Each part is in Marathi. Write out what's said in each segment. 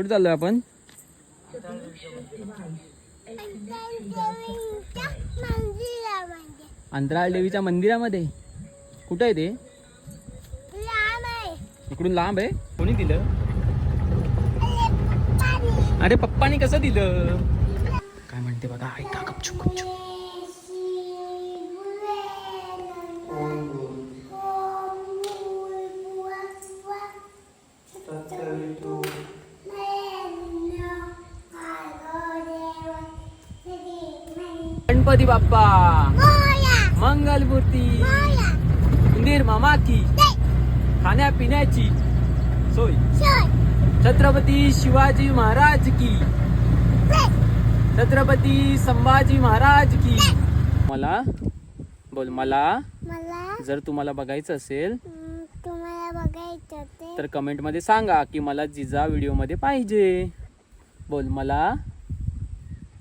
कुठे चाललोय आपण? अंतराळ देवीच्या मंदिरामध्ये. कुठं आहे ते? इकडून लांब आहे. कोणी दिलं? अरे पप्पानी कसं दिलं? काय म्हणते बघा ऐका गपचूप गपचूप. गणपती बाप्पा मंगलमूर्ती मंदिर मामा की खाण्यापिण्याची सोय छत्रपती शिवाजी महाराज की छत्रपती संभाजी महाराज की मला बोल मला जर तुम्हाला बघायचं असेल तुम्हाला बघायचं तर कमेंटमध्ये सांगा की मला जिजा व्हिडिओमध्ये पाहिजे. बोल मला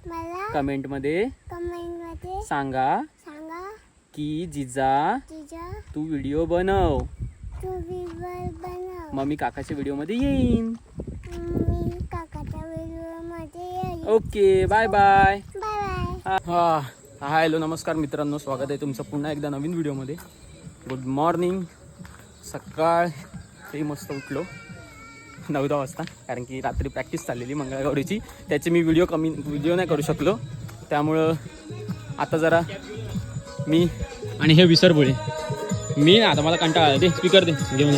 मला कमेंटमध्ये कमेंटमध्ये सांगा सांगा की जिजा तू व्हिडिओ बनव. तू विवर बनव. मग मी काकाच्या व्हिडिओमध्ये येईन. मी काकाच्या येईल okay bye bye. Bye bye. हा हा हॅलो नमस्कार मित्रांनो स्वागत आहे तुमचं पुन्हा एकदा नवीन व्हिडिओमध्ये. Good morning. सकाळ ते मस्त उठलो. नऊ दहा वाजता कारण की रात्री प्रॅक्टिस चाललेली मंगळगौरीची. त्याचे मी व्हिडिओ कमी व्हिडिओ नाही करू शकलो. त्यामुळं आता जरा मी आणि हे विसरबोळे मी ना आता मला कंटाळा आला. दे स्पीकर दे घेऊन.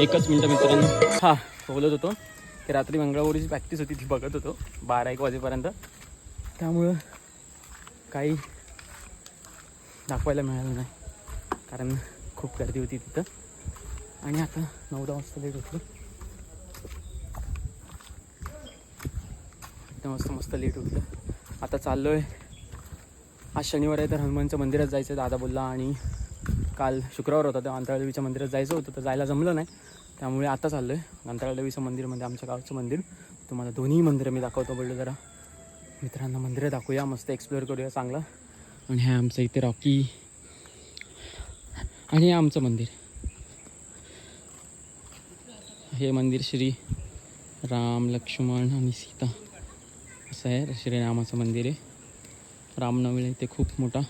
एकच मिनटं मित्रांनो. हा बोलत होतो की रात्री मंगळगौरीची प्रॅक्टिस होती ती बघत होतो. बारा एक वाजेपर्यंत. त्यामुळं काही दाखवायला मिळालं नाही. कारण खूप गर्दी होती तिथं. आणि आता नऊ दहा वाजता लेट उठलो. एकदम मस्त मस्त लेट उठलं. आता चाललो आहे आज शनिवार आहे तर हनुमानच्या मंदिरात जायचं आहे दादा बोलला. आणि काल शुक्रवार होता तेव्हा अंतराळदेवीच्या मंदिरात जायचं होतं तर जायला जमलं नाही. त्यामुळे आता चाललो आहे अंतराळदेवीचं मंदिर म्हणजे आमच्या गावचं मंदिर. तुम्हाला दोन्ही मंदिरं मी दाखवतो बोललो जरा. मित्रांना मंदिरं दाखवूया. मस्त एक्सप्लोअर करूया चांगलं. आणि हे आमचं इथे रॉकी आणि हे आमचं मंदिर. हे मंदिर श्री राम लक्ष्मण आणि सीता. असं आहे श्रीरामाचं मंदिर आहे. रामनवमीला इथे खूप मोठा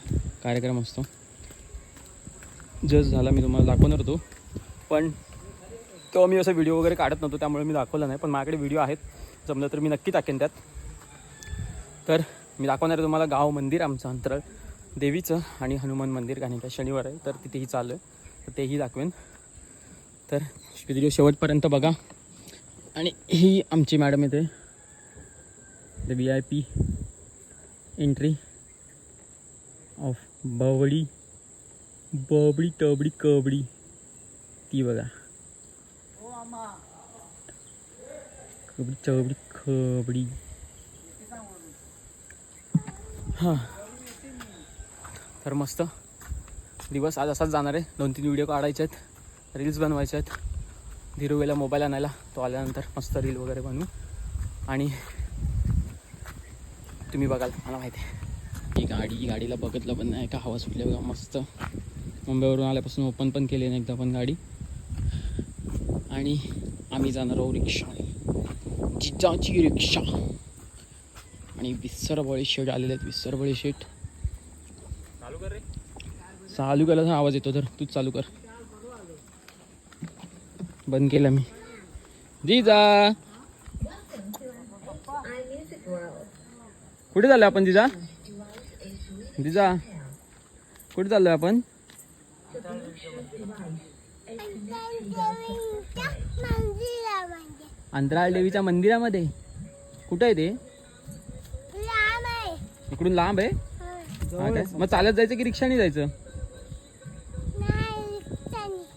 कार्यक्रम असतो. जस्ट झाला मी तुम्हाला दाखवणार होतो. पण तेव्हा मी असं व्हिडिओ वगैरे काढत नव्हतो त्यामुळे मी दाखवलं नाही. पण माझ्याकडे व्हिडिओ आहेत. जमलं तर मी नक्की टाकेन त्यात. तर मी दाखवणार आहे तुम्हाला गाव मंदिर आमचं अंतराळ. देवीचं आणि हनुमान मंदिर कारण का शनिवार आहे तर तिथेही चालू आहे तर तेही दाखवेन. तर व्हिडिओ शेवटपर्यंत बघा. आणि ही आमची मॅडम येते. The V I P entry of बवडी बबडी टबडी कबडी. ती बघा. कबडी चबडी खबडी हां. तर मस्त. दिवस आज असाच जाणार आहे. दोन तीन व्हिडिओ काढायचे आहेत रील्स बनवायचे आहेत. धीरुवेला मोबाईल आणायला. तो आल्यानंतर मस्त रील वगैरे बनवू. आणि तुम्ही बघाल मला माहिती आहे. ही गाडी ही गाडीला बघितलं पण नाही का? हवा सुटली बघा मस्त. मुंबईवरून आल्यापासून ओपन पण केली नाही एकदा पण गाडी. आणि आम्ही जाणार आहोत रिक्षाने जिजाची रिक्षा. आणि विसरबळी शेट आलेले आहेत. विसरबळी शेट चालू कर रे. चालू केला तर आवाज येतो तर. तूच चालू कर. बंद केला मी. जिजा. कुठे चाललोय आपण जिजा? जिजा. कुठे चाललोय आपण? अंतराळ देवीच्या मंदिरामध्ये. कुठं आहे ते? इकडून लांब आहे? हं. काय? मग चालत जायचं की रिक्षाने जायचं.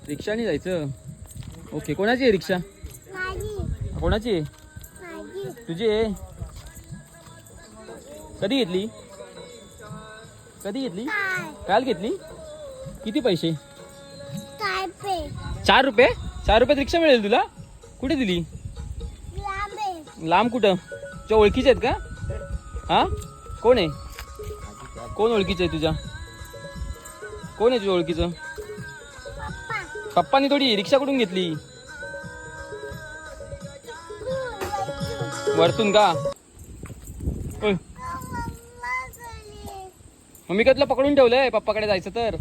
रिक्षाने जायचं? ओके कोणाची आहे रिक्षा? कोणाची आहे? तुझी आहे? कधी घेतली? कधी घेतली? काल. घेतली? किती पैसे? चार रुपये. चार रुपयात रिक्षा मिळेल तुला? कुठे दिली? लांब कुठं? तुझ्या ओळखीचे आहेत का? हा? कोण आहे? कोण ओळखीचं आहे तुझ्या? कोण आहे तुझ्या ओळखीचं? पप्पानी थोडी रिक्षा कुठून घेतली? वरतून का? मम्मी का तुला पकडून ठेवलंय? पप्पाकडे जायचं तर.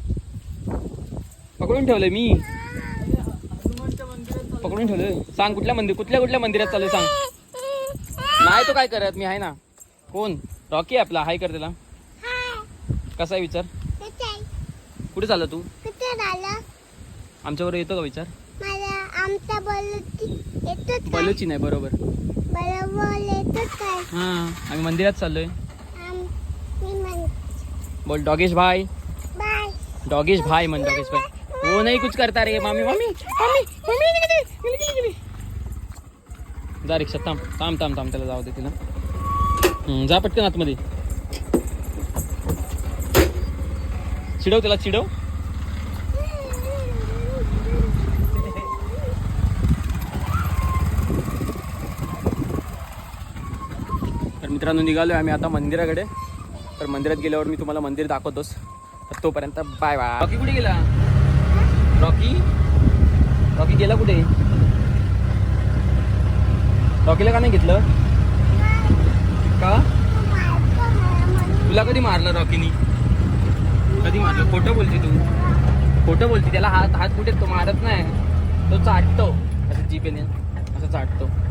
पकडून ठेवलंय मी. पकडून ठेवलंय. सांग कुठल्या मंदिर कुठल्या कुठल्या मंदिरात चालू सांग. नाही तो काय करत? मी आहे ना. कोण? रॉकी आपला. हाय कर त्याला. कसा आहे विचार? कुठे चालला तू? आमच्यावर येतो का विचार? मला आमचा बलूची येतोच काय बलोची नाही बरोबर. बरोबर येतोच काय हा आम्ही मंदिरात चाललोय. आम मी म्हण बोल डॉगेश भाई. बाय. डॉगेश भाई मन डॉगेश भाई. वो नहीं कुछ करता रे मामी मामी मामी मामी निघते, निघते, निघते, निघते. जा रिक्षा थांब थांब थांब थांब त्याला जाऊ दे तिला. हम्म, जा पटकन आतमध्ये. चिडव त्याला चिडव. तर मित्रांनो निघालो आम्ही आता मंदिराकडे. तर मंदिरात गेल्यावर मी तुम्हाला मंदिर दाखवतोच. तर तोपर्यंत बाय बाय रॉकी कुठे गेला? रॉकी? रॉकी गेला कुठे? रॉकीला का नाही घेतलं? का? तुला कधी मारलं रॉकीनी? कधी मारलं? खोटं बोलते तू. खोटं बोलते. त्याला हात हात कुठे तो मारत नाही. तो चाटतो. असं जीपेने असं चाटतो.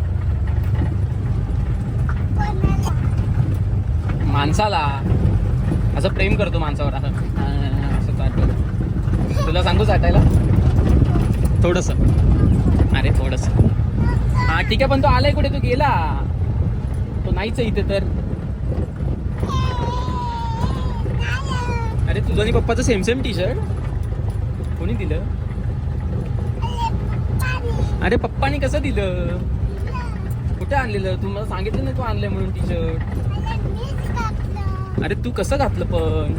माणसाला असं प्रेम करतो माणसावर असं. असं चाटतो तुला सांगू चाटायला थोडस. अरे थोडस. हा ठीक आहे पण तो आलाय कुठे? तू गेला. तो नाहीच आहे इथे तर. अरे तुझं आणि पप्पाचं सेम सेम टी शर्ट कोणी दिलं? अरे पप्पानी कसं दिलं? कुठे आणलेलं? तू मला सांगितलं नाही तू आणलंय म्हणून टी शर्ट अरे तू कसं घातलं पण?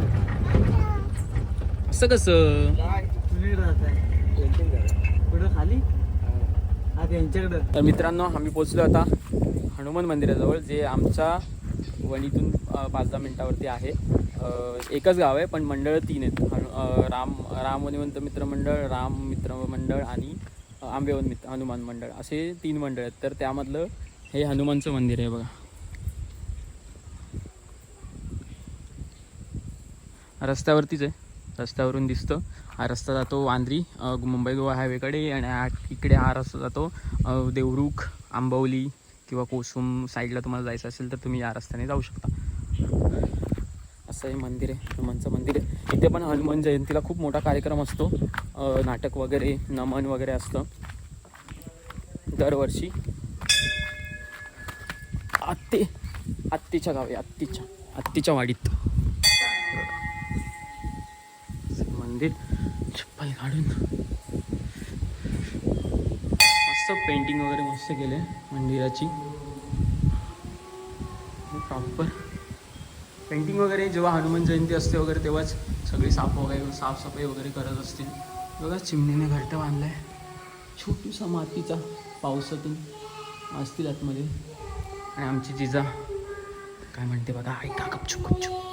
असं कसं? खाली? हा तर मित्रांनो आम्ही पोचलो आता हनुमान मंदिराजवळ जे आमच्या वणीतून पाच दहा मिनिटावरती आहे. एकच गाव आहे पण मंडळ तीन आहेत. हनु राम राम वनिवंत मित्र मंडळ राम मित्र मंडळ आणि आंबेवन मित्र हनुमान मंडळ. असे तीन मंडळ आहेत. तर त्यामधलं हे हनुमानचं मंदिर आहे बघा. रस्त्यावरतीच आहे. रस्त्यावरून दिसतं. हा रस्ता जातो वांद्री मुंबई गोवा हायवेकडे आणि हा इकडे हा रस्ता जातो देवरुख आंबवली किंवा कोसुम साईडला तुम्हाला जायचं असेल तर तुम्ही या रस्त्याने जाऊ शकता. असं हे मंदिर आहे हनुमानचं मंदिर आहे. इथे पण हनुमान जयंतीला खूप मोठा कार्यक्रम असतो. नाटक वगैरे नमन वगैरे असतं. दरवर्षी आत्ते आत्तेच्या गावी आत्तीच्या आत्तीच्या वाडीत. मंदिर. चप्पल काढून. मस्त पेंटिंग वगैरे मस्त केले मंदिराची. प्रॉपर पेंटिंग वगैरे जेव्हा हनुमान जयंती असते वगैरे तेव्हाच सगळी साफ वगैरे साफसफाई वगैरे करत असतील. बघा चिमणीने घरट बांधलं आहे छोटूसा मातीचा पावसातून असतील आतमध्ये. आणि आमची जिजा काय म्हणते बघा ऐका गपचूप गपचूप.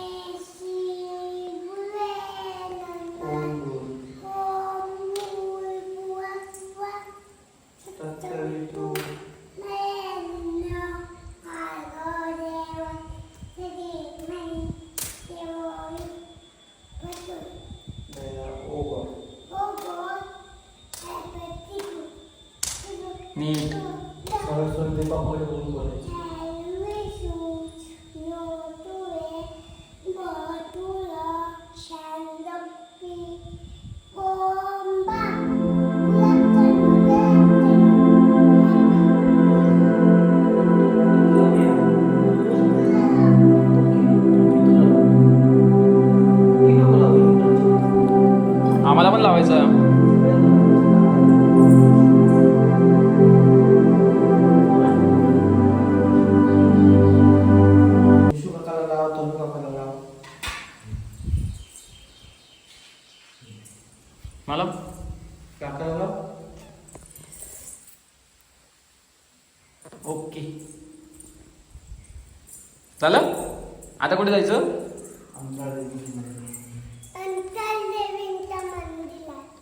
आता कुठे जायचं?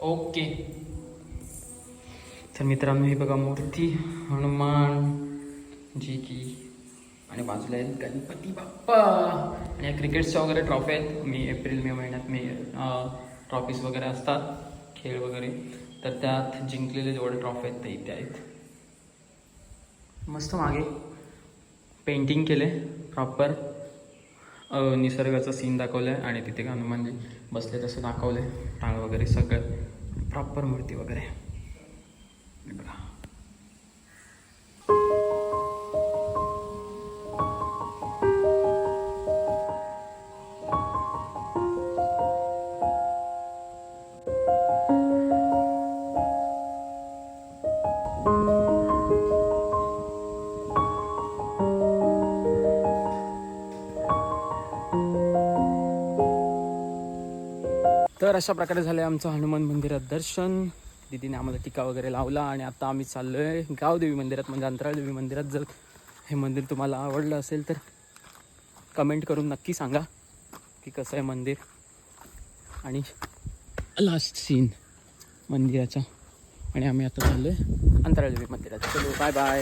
ओके. तर मित्रांनो ही बघा मूर्ती हनुमान जी की आणि बाजूला आहेत गणपती बाप्पा. आणि या वगैरे ट्रॉफी आहेत. मी एप्रिल मे महिन्यात मी ट्रॉफीज वगैरे असतात खेळ वगैरे. तर त्यात जिंकलेले जेवढे ट्रॉफी आहेत ते इथे आहेत. मस्त मागे. पेंटिंग केले प्रॉपर निसर्गाचा सीन दाखवलं आहे आणि तिथे हनुमानजी बसले तसं दाखवलं आहे टाळ वगैरे सगळं. प्रॉपर मूर्ती वगैरे. बघा. अशा प्रकारे झालं आमचं हनुमान मंदिरात दर्शन. दिदीने आम्हाला टीका वगैरे लावला आणि आता आम्ही चाललो आहे गावदेवी मंदिरात म्हणजे अंतराळ देवी मंदिरात. जर हे मंदिर तुम्हाला आवडलं असेल तर कमेंट करून नक्की सांगा की कसं आहे मंदिर. आणि लास्ट सीन मंदिराचा. आणि आम्ही आता चाललो आहे अंतराळ देवी मंदिरात. चलो बाय बाय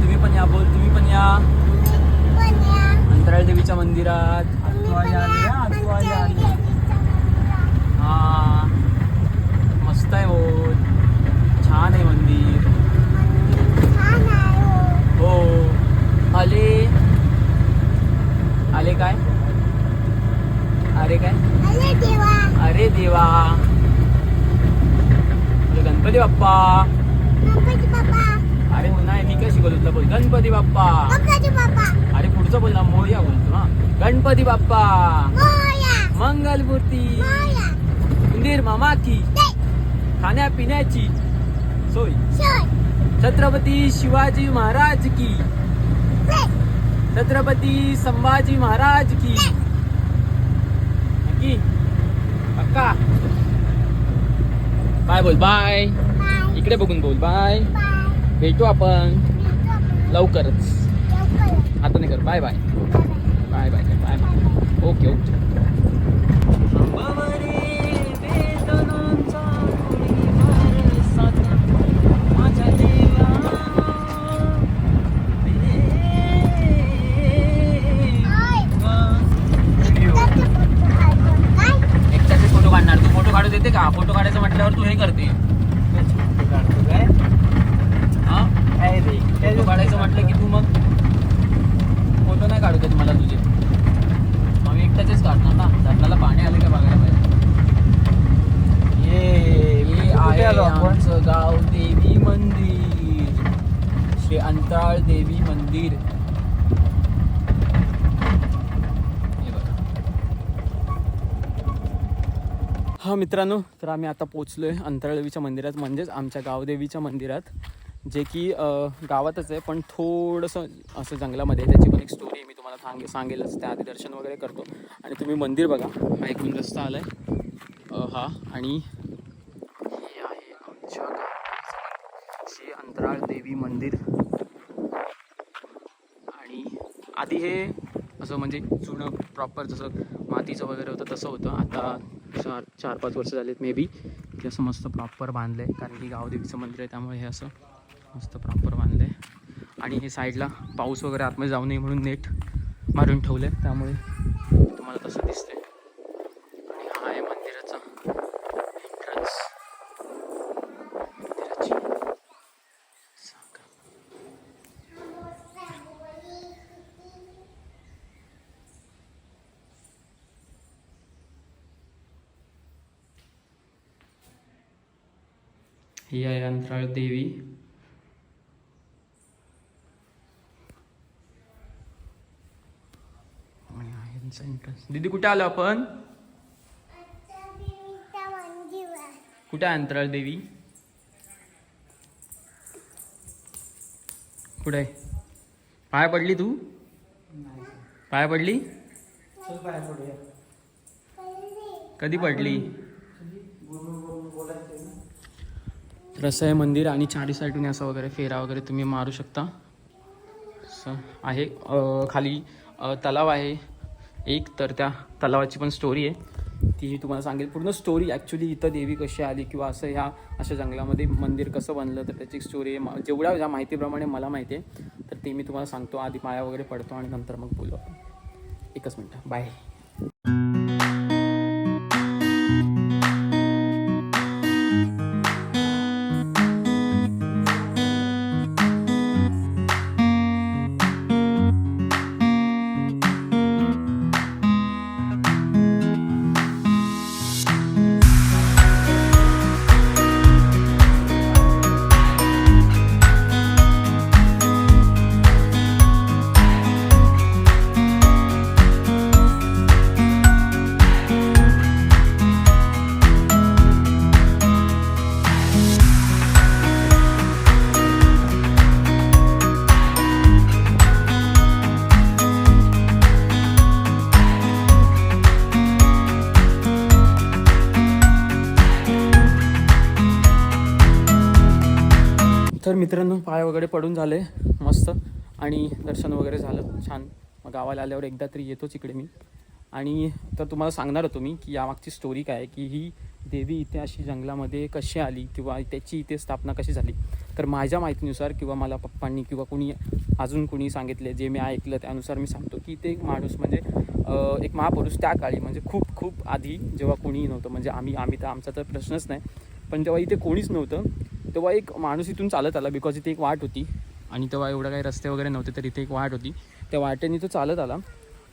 तुम्ही पण या बोल तुम्ही पण या. अंतराळ देवीच्या मंदिरात. हा मस्त आहे हो छान आहे मंदिर। हो। आले? आले काय? अरे काय? अरे देवा। गणपती बाप्पा। अरे हो नाही मी काय शिकवलं तुला? बोल गणपती बाप्पा। अरे पुढचं बोल ना मोर्या बोलतो हा गणपती बाप्पा। मंगलमूर्ती। मंदिर मामा की. खाण्यापिण्याची सोय. छत्रपती शिवाजी महाराज की. छत्रपती संभाजी महाराज की. पक्का. बाय बोल बाय. इकडे बघून बोल बाय. भेटू आपण लवकरच. आता नाही कर bye. Bye bye. Bye bye bye. Okay okay. आलो आपण. आमचं गाव देवी मंदिर. श्री अंतराळ देवी मंदिर. हे बघा. हा मित्रांनो तर आम्ही आता पोचलो आहे अंतराळदेवीच्या मंदिरात म्हणजेच आमच्या गावदेवीच्या मंदिरात जे की अ, गावातच आहे पण थोडंसं असं जंगलामध्ये आहे. त्याची पण एक स्टोरी मी तुम्हाला सांगे सांगेलच. त्या आधी दर्शन वगैरे करतो. आणि तुम्ही मंदिर बघा. हा रस्ता आला आहे हा आणि हे आहे आमच्या गावाचं श्री अंतराळ देवी मंदिर. आणि आधी हे असं म्हणजे जुनं प्रॉपर जसं मातीचं वगैरे होतं तसं होतं. आता चार चार पाच वर्ष झालेत मे बी की असं मस्त प्रॉपर बांधलं आहे कारण की गावदेवीचं मंदिर आहे त्यामुळे हे असं मस्त प्रॉपर बांधलं आहे आणि हे साईडला पाऊस वगैरे आतमध्ये जाऊ नये म्हणून नेट मारून ठेवलं आहे त्यामुळे तुम्हाला तसं दिसतंय आणि हा आहे मंदिराचा एंट्रन्स मंदिराची जागा. ही देवी. दीदी कुठे आलो आपण? कुठे आहे अंतराळ देवी? कुठे? आहे? पाय पडली तू? पाय पडली? कधी पडली बोलून बोलून बोलायचं ना तर असं आहे मंदिर आणि चारी साईडून असं वगैरे फेरा वगैरे तुम्ही मारू शकता. असं आहे. खाली तलाव आहे. एक तर त्या तलावाची पण स्टोरी आहे. ती तुम्हाला सांगेल. पूर्ण स्टोरी ॲक्च्युली इथं देवी कशी आली किंवा असं ह्या अशा जंगलामध्ये मंदिर कसं बनलं तर त्याची स्टोरी आहे. जेवढ्या ज्या माहितीप्रमाणे मला माहिती आहे तर ते मी तुम्हाला सांगतो. आधी पाया वगैरे पडतो आणि नंतर मग बोलू आपण. एकच मिनटं. बाय मित्रांनो पाय वगैरे पडून झाले. मस्त. आणि दर्शन वगैरे झालं. छान. मग गावाला आल्यावर एकदा तरी येतोच इकडे मी. आणि तर तुम्हाला सांगणार होतो मी की यामागची स्टोरी काय आहे की ही देवी इथे अशी जंगलामध्ये कशी आली किंवा त्याची इथे स्थापना कशी झाली. तर माझ्या माहितीनुसार किंवा मला पप्पांनी किंवा कोणी अजून कोणी सांगितले जे मी ऐकलं त्यानुसार मी सांगतो की ते एक माणूस म्हणजे एक महापुरुष त्या काळी म्हणजे खूप खूप आधी जेव्हा कोणीही नव्हतं म्हणजे आम्ही आम्ही तर आमचा तर प्रश्नच नाही. पण जेव्हा इथे कोणीच नव्हतं. तेव्हा एक माणूस इथून चालत आला बिकॉज इथे एक वाट होती. आणि तेव्हा एवढं काही रस्ते वगैरे नव्हते तर इथे एक वाट होती. त्या वाटेने तो चालत आला.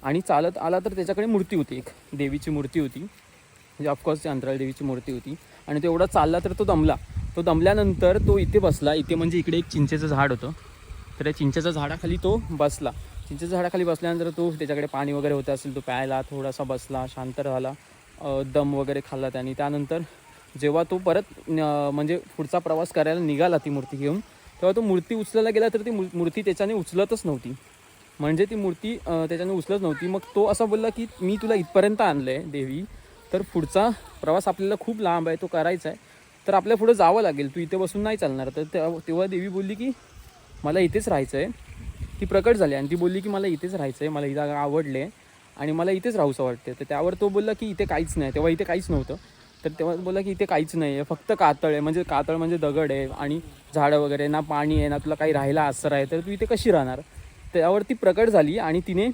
आणि चालत आला तर त्याच्याकडे मूर्ती होती एक. देवीची मूर्ती होती. म्हणजे ऑफकोर्स ती अंतराळ देवीची मूर्ती होती. आणि तो एवढा चालला तर तो दमला. तो दमल्यानंतर तो इथे बसला. इथे म्हणजे इकडे एक चिंचेचं झाड होतं. तर त्या चिंचेच्या झाडाखाली तो बसला. चिंचेच्या झाडाखाली बसल्यानंतर तो त्याच्याकडे पाणी वगैरे होतं असेल तो प्यायला थोडासा बसला शांत राहिला. दम वगैरे खाल्ला त्याने. त्यानंतर जेव्हा तो परत म्हणजे पुढचा प्रवास करायला निघाला ती मूर्ती घेऊन तेव्हा तो मूर्ती उचलायला गेला तर ती मूर्ती त्याच्याने उचलतच नव्हती. म्हणजे ती मूर्ती त्याच्याने उचलत नव्हती. मग तो असा बोलला की मी तुला इथपर्यंत आणलं आहे देवी. तर पुढचा प्रवास आपल्याला खूप लांब आहे तो करायचा आहे. तर आपल्या पुढं जावं लागेल. तू इथे बसून नाही चालणार. तर तेव्हा तेव्हा देवी बोलली की मला इथेच राहायचं आहे ती प्रकट झाली आणि ती बोलली की मला इथेच राहायचं आहे मला ही जागा आवडले आणि मला इथेच राहूसं वाटते तर त्यावर तो बोलला की इथे काहीच नाही. तेव्हा इथे काहीच नव्हतं. तर तेव्हा बोला बोलला की इथे काहीच नाही आहे फक्त कातळ आहे. म्हणजे कातळ म्हणजे दगड आहे आणि झाडं वगैरे ना पाणी आहे ना तुला काही राहायला आसर आहे तर तू इथे कशी राहणार? त्यावर ती प्रकट झाली आणि तिने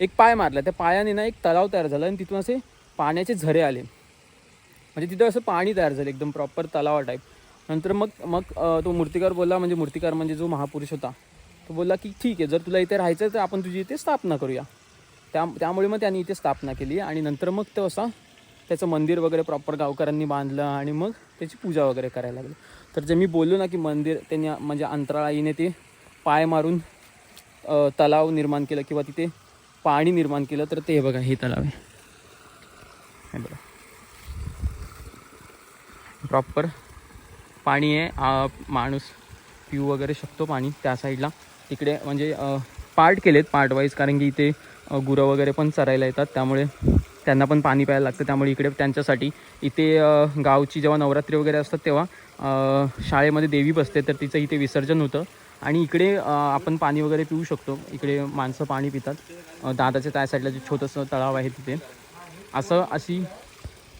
एक पाय मारला. त्या पायाने ना एक तलाव तयार झाला आणि तिथून असे पाण्याचे झरे आले. म्हणजे तिथं असं पाणी तयार झालं एकदम प्रॉपर तलावा टाईप नंतर मग मग तो मूर्तिकार बोलला म्हणजे मूर्तिकार म्हणजे जो महापुरुष होता तो बोलला की ठीक आहे जर तुला इथे राहायचं आहे तर आपण तुझी इथे स्थापना करूया. त्या त्यामुळे मग त्यांनी इथे स्थापना केली आणि नंतर मग तो असा त्याचं मंदिर वगैरे प्रॉपर गावकऱ्यांनी बांधलं आणि मग त्याची पूजा वगैरे करायला लागली. तर जे मी बोललो ना की मंदिर त्यांनी म्हणजे अंतराळाईने ते पाय मारून तलाव निर्माण केलं किंवा तिथे पाणी निर्माण केलं तर ते बघा हे तलाव आहे. बघा. प्रॉपर पाणी आहे माणूस पिऊ वगैरे शकतो पाणी त्या साईडला. तिकडे म्हणजे पार्ट केलेत पार्ट वाईज कारण की इथे गुरं वगैरे पण चरायला येतात त्यामुळे त्यांना पण पाणी प्यायला लागतं. त्यामुळे इकडे त्यांच्यासाठी इथे गावची जेव्हा नवरात्री वगैरे असतात तेव्हा शाळेमध्ये देवी बसते तर तिचं इथे विसर्जन होतं. आणि इकडे आपण पाणी वगैरे पिऊ शकतो. इकडे माणसं पाणी पितात. दादाच्या त्या साईडला जे छोटंसं तलाव आहे तिथे. असं अशी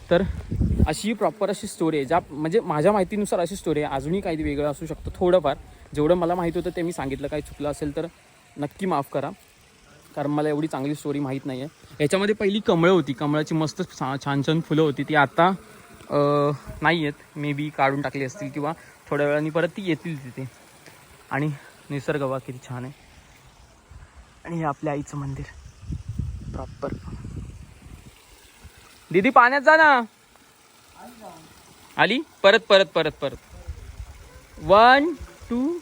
तर अशी प्रॉपर अशी स्टोरी आहे. ज्या म्हणजे माझ्या माहितीनुसार अशी स्टोरी आहे. अजूनही काही वेगळं असू शकतं. थोडंफार. जेवढं मला माहीत होतं ते मी सांगितलं. काही चुकलं असेल तर नक्की माफ करा. कारण मला एवढी चांगली स्टोरी माहीत नाही आहे याच्यामध्ये पहिली कमळं होती. कमळाची मस्त छा- छान छान फुलं होती. ती आता नाही आहेत मे बी काढून टाकली असतील किंवा थोड्या वेळाने परत ती येतील तिथे. आणि निसर्ग वा किती छान आहे. आणि हे आपल्या आईचं मंदिर. प्रॉपर दीदी पाण्यात जा ना. आली? परत परत परत परत. वन टू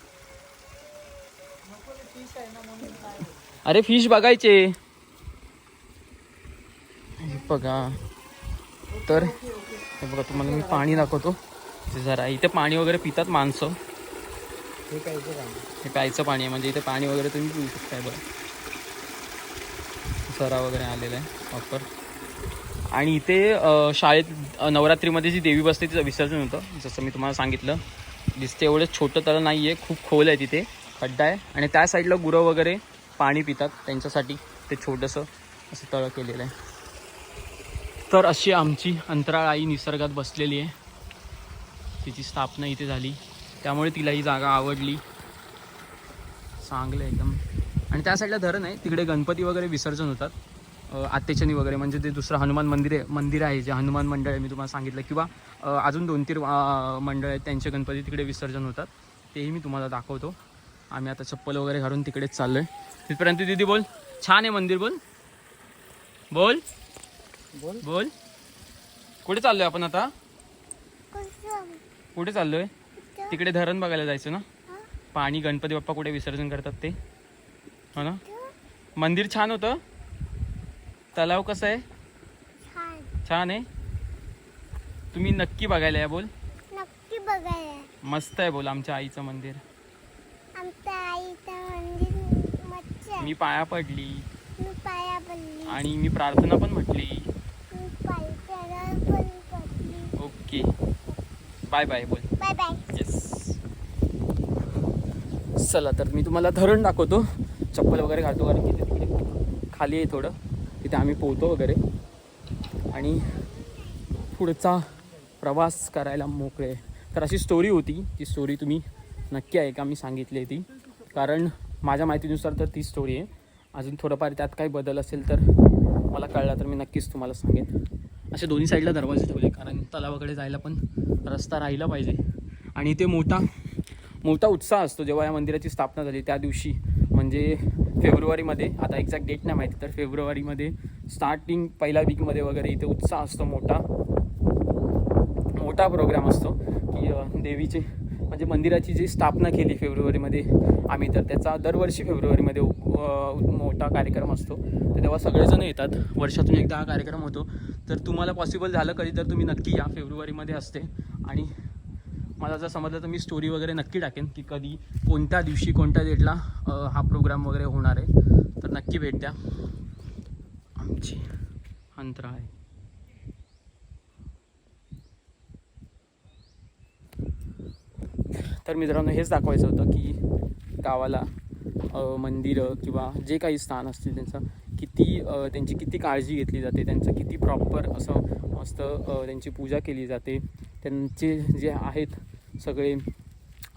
अरे फिश बघायचे. बघा. तर हे बघा तुम्हाला मी पाणी दाखवतो. जरा इथे पाणी वगैरे पितात माणसं. हे हे प्यायचं पाणी आहे म्हणजे इथे पाणी वगैरे तुम्ही पिऊ शकताय बघा सरा वगैरे आलेला आहे प्रॉपर आणि इथे शाळेत नवरात्रीमध्ये जी देवी बसते तिचं विसर्जन होतं. जसं मी तुम्हाला सांगितलं दिसते एवढं छोटं तळं नाही आहे खूप खोल आहे तिथे. खड्डा आहे. आणि त्या साईडला गुरं वगैरे पाणी पितात. त्यांच्यासाठी ते छोटंसं असं तळं केलेलं आहे. तर अशी आमची अंतराळ आई निसर्गात बसलेली आहे. तिची स्थापना इथे झाली. त्यामुळे तिला ही जागा आवडली. चांगलं एकदम. आणि त्या साईडला धरण आहे. तिकडे गणपती वगैरे विसर्जन होतात. आत्तेचनी वगैरे. म्हणजे ते दुसरं हनुमान मंदिर आहे मंदिर आहे जे हनुमान मंडळ आहे मी तुम्हाला सांगितलं. किंवा अजून दोन तीन मंडळ आहेत. त्यांचे गणपती तिकडे विसर्जन होतात. तेही मी तुम्हाला दाखवतो. आम्ही आता चप्पल वगैरे घालून तिकडेच चाललो आहे तिथपर्यंत दिदी बोल. छान आहे मंदिर बोल. बोल. बोल. बोल. कुठे चाललोय आपण आता? कुठे चाललोय? तिकडे धरण बघायला जायचं ना? पाणी गणपती बाप्पा कुठे विसर्जन करतात ते? हो ना? मंदिर छान होतं. तलाव कसं आहे? छान छान आहे. तुम्ही नक्की बघायला या बोल. नक्की बघायला मस्त आहे बोल आमच्या आईचं मंदिर आमच्या आईचं मंदिर मच्छी आहे मी पाया पडली. मी पाया पडली. आणि मी प्रार्थना पण म्हटली. मी पण ओके. बाय बाय बोल. Bye bye. येस चला तर मी तुम्हाला धरण दाखवतो. चप्पल वगैरे घालतो कारण की ते तिकडे खाली आहे थोडं. तिथे आम्ही पोहतो वगैरे. आणि पुढचा प्रवास करायला मोकळे. तर अशी स्टोरी होती. ती स्टोरी तुम्ही नक्की ऐका मी सांगितली आहे ती. कारण माझ्या माहितीनुसार तर ती स्टोरी आहे. अजून थोडंफार त्यात काही बदल असेल तर मला कळला तर मी नक्कीच तुम्हाला सांगेन. असे दोन्ही साईडला दरवाजे ठेवले कारण तलावाकडे जायला पण रस्ता राहिला पाहिजे. आणि ते मोठा मोठा उत्साह असतो. जेव्हा या मंदिराची स्थापना झाली त्या दिवशी म्हणजे फेब्रुवारीमध्ये आता एक्झॅक्ट डेट नाही माहिती तर फेब्रुवारीमध्ये स्टार्टिंग पहिल्या वीकमध्ये वगैरे इथे उत्साह असतो. मोठा मोठा प्रोग्राम असतो की देवीचे म्हणजे मंदिराची जी स्थापना केली फेब्रुवारीमध्ये आम्ही तर त्याचा दरवर्षी फेब्रुवारीमध्ये मोठा कार्यक्रम असतो. तर तेव्हा सगळेजण येतात. वर्षातून एकदा हा कार्यक्रम होतो. तर तुम्हाला पॉसिबल झालं कधी तर तुम्ही नक्की या. फेब्रुवारीमध्ये असते. आणि मला जर समजलं तर मी स्टोरी वगैरे नक्की टाकेन की कधी कोणत्या दिवशी कोणत्या डेटला हा प्रोग्राम वगैरे होणार आहे. तर नक्की भेट द्या. आमची अंतरा आहे. तर मित्रांनो हेच दाखवायचं होतं की गावाला मंदिरं किंवा जे काही स्थान असतील त्यांचं किती त्यांची किती काळजी घेतली जाते त्यांचं किती प्रॉपर असं मस्त त्यांची पूजा केली जाते त्यांचे जे आहेत सगळे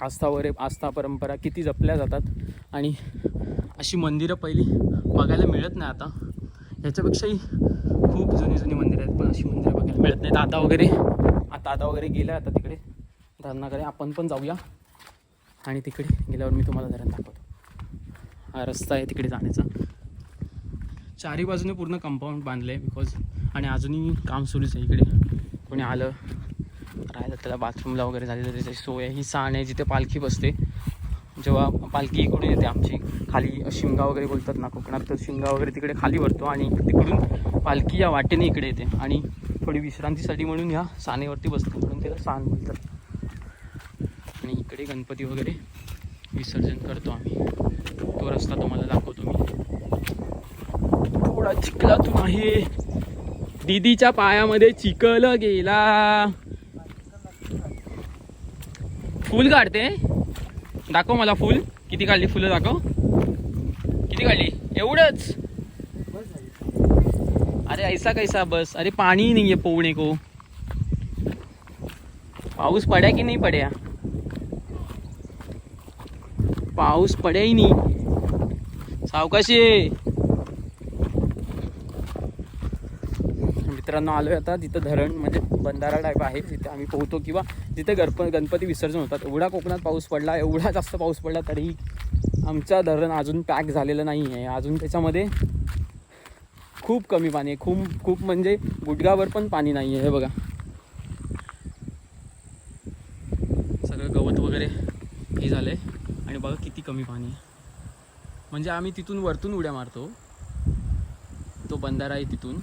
आस्था वगैरे आस्था परंपरा किती जपल्या जातात आणि अशी मंदिरं पहिली बघायला मिळत नाही आता. याच्यापेक्षाही खूप जुनी जुनी मंदिरं आहेत पण अशी मंदिरं बघायला मिळत नाहीत. आता वगैरे आता आता वगैरे गेलं आता तिकडे धरणाकडे आपण पण जाऊया. आणि तिकडे गेल्यावर मी तुम्हाला धरण दाखवतो. हा रस्ता आहे तिकडे जाण्याचा. चारी बाजूने पूर्ण कंपाऊंड बांधलं आहे बिकॉज आणि अजूनही काम सुरूच आहे इकडे. कोणी आलं राहिलं त्याला बाथरूमला वगैरे झाली तर त्याची सोय आहे. ही सांड आहे जिथे पालखी बसते. जेव्हा पालखी इकडून येते आमची खाली शिमगा वगैरे बोलतात ना कोकणात तर शिमगा वगैरे तिकडे खाली भरतो आणि तिकडून पालखी या वाटेने इकडे येते. आणि थोडी विश्रांतीसाठी म्हणून ह्या सानेवरती बसते म्हणून त्याला साण बोलतात. आणि इकडे गणपती वगैरे विसर्जन करतो आम्ही. तो रस्ता तुम्हाला दाखवतो मी. थोडा चिखलातून आहे. दीदीच्या पायामध्ये चिखल गेला. फुल काढते. दाखव मला फुल. किती काढली फुलं दाखव. किती काढली? एवढंच. अरे ऐसा कैसा बस? अरे पाणी नाही आहे पोवणे को. पाऊस पड्या की नाही पड्या? पाऊस पडेही नाही. सावकाशी. मित्रांनो आलोय आता तिथं धरण म्हणजे बंधारा टाईप आहे. तिथे आम्ही पोहतो किंवा जिथे गणप गणपती विसर्जन होतात. एवढा कोकणात पाऊस पडला एवढा जास्त पाऊस पडला तरी आमचा धरण अजून पॅक झालेलं नाही आहे. अजून त्याच्यामध्ये खूप कमी पाणी आहे. खूप खूप म्हणजे गुडगावर पण पाणी नाही आहे. हे बघा. सगळं गवत वगैरे हे झालं आहे आणि बघा किती कमी पाणी आहे. म्हणजे आम्ही तिथून वरतून उड्या मारतो. तो बंधारा आहे तिथून.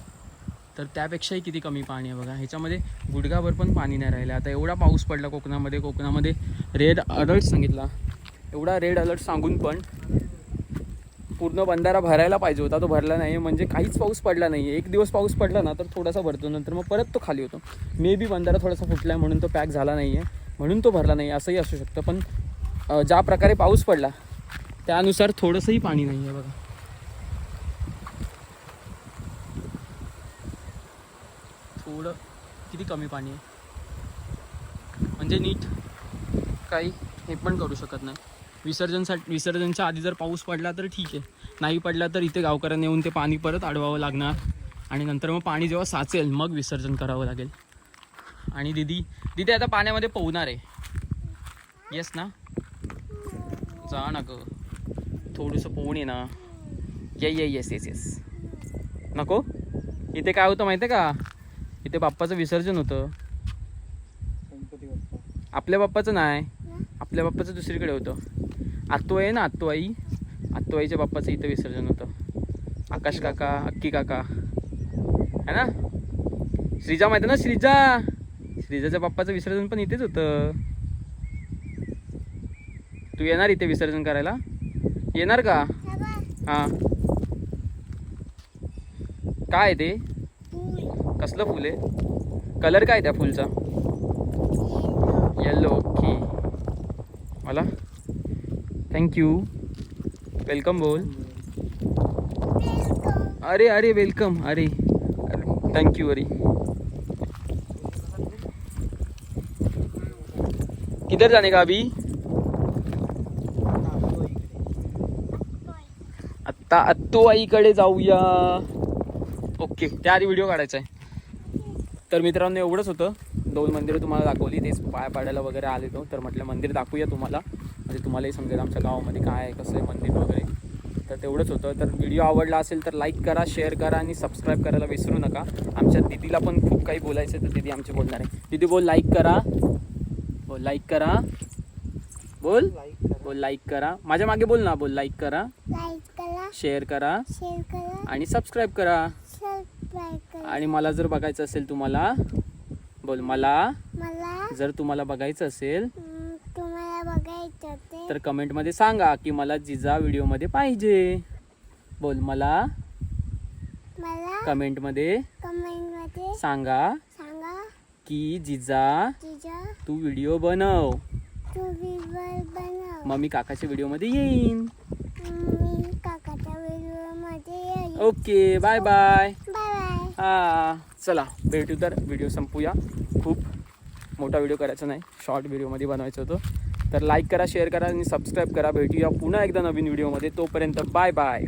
तर त्यापेक्षाही किती कमी पाणी आहे बघा. ह्याच्यामध्ये गुडघाभर पण पाणी नाही राहिलं. आता एवढा पाऊस पडला कोकणामध्ये. कोकणामध्ये रेड अलर्ट सांगितला. एवढा रेड अलर्ट सांगून पण पूर्ण बंधारा भरायला पाहिजे होता. तो भरला नाही म्हणजे काहीच पाऊस पडला नाही एक दिवस पाऊस पडला ना तर थोडासा भरतो. नंतर मग परत तो खाली होतो. मे बी बंधारा थोडासा फुटला आहे म्हणून तो पॅक झाला नाही आहे म्हणून तो भरला नाही. असंही असू शकतं. पण ज्या प्रकारे पाऊस पडला त्यानुसार थोडंसंही पाणी नाही आहे बघा. थोडं किती कमी पाणी आहे. म्हणजे नीट काही हे पण करू शकत नाही. विसर्जनसाठी विसर्जनच्या आधी जर पाऊस पडला तर ठीक आहे. नाही पडला तर इथे गावकऱ्यांना येऊन ते पाणी परत अडवावं लागणार. आणि नंतर मग पाणी जेव्हा साचेल मग विसर्जन करावं लागेल. आणि दिदी दिदी आता पाण्यामध्ये पोहणार आहे. येस ना? जा ना ग. थोडंसं पोहणे ना. ये ये येस येस येस नको. इथे काय होतं माहिती आहे का? इथे बाप्पाचं विसर्जन होतं. आपल्या बाप्पाचं नाही. आपल्या बाप्पाचं दुसरीकडे होतं. आत्तो आहे ना आत्तो आई आत्तो आईच्या बाप्पाचं इथं विसर्जन होतं. आकाश काका अक्की काका. है ना? श्रीजा माहिती ना श्रीजा? श्रीजाच्या बाप्पाचं विसर्जन पण इथेच होतं. तू येणार इथे विसर्जन करायला? येणार का? हां. काय आहे ते? कसलं फुल आहे? कलर काय त्या फुलचा? येल्लो ओके मला? थँक्यू वेलकम बोल. अरे अरे वेलकम अरे. थँक्यू अरे. किधर जाने का अभी? आता आत्तो आईकडे जाऊया. ओके त्याआधी व्हिडिओ काढायचा आहे तर मित्रांनो एवढंच होतं. दोन मंदिरं तुम्हाला दाखवली तेच पाया पाडायला वगैरे आले तो तर म्हटलं मंदिर दाखवूया तुम्हाला. म्हणजे तुम्हालाही समजेल आमच्या गावामध्ये काय आहे कसं आहे मंदिर वगैरे. तर तेवढंच होतं. तर व्हिडिओ आवडला असेल तर लाईक करा शेअर करा आणि सबस्क्राईब करायला विसरू नका. आमच्या दिदीला पण खूप काही बोलायचं आहे तर दिदी आमची बोलणार आहे. दिदी बोल लाईक करा. बोल लाईक करा. बोल. लाईक बोल लाईक करा. माझ्या मागे बोल ना बोल लाईक करा. करा शेअर करा शेअर करा. आणि सबस्क्राईब करा. सबस्क्राईब करा. आणि मला जर बघायचं असेल तुम्हाला बोल मला मला? जर तुम्हाला बघायचं असेल हम्म, तुम्हाला बघायचं ते तर कमेंटमध्ये सांगा की मला जिजा व्हिडिओमध्ये पाहिजे. बोल मला मला? कमेंटमध्ये कमेंटमध्ये सांगा सांगा. की जिजा तू व्हिडिओ बनव. तू विवर बनव. मग मी काकाच्या व्हिडिओमध्ये येईन. मी काकाच्या व्हिडिओमध्ये येईल ओके बाय बाय हा चला भेटू तर. व्हिडिओ संपूया. खूप मोठा व्हिडिओ करायचा नाही. शॉर्ट व्हिडिओमध्ये बनवायचं होतं. तर लाईक करा शेअर करा आणि सबस्क्राईब करा. भेटूया पुन्हा एकदा नवीन व्हिडिओमध्ये तोपर्यंत बाय बाय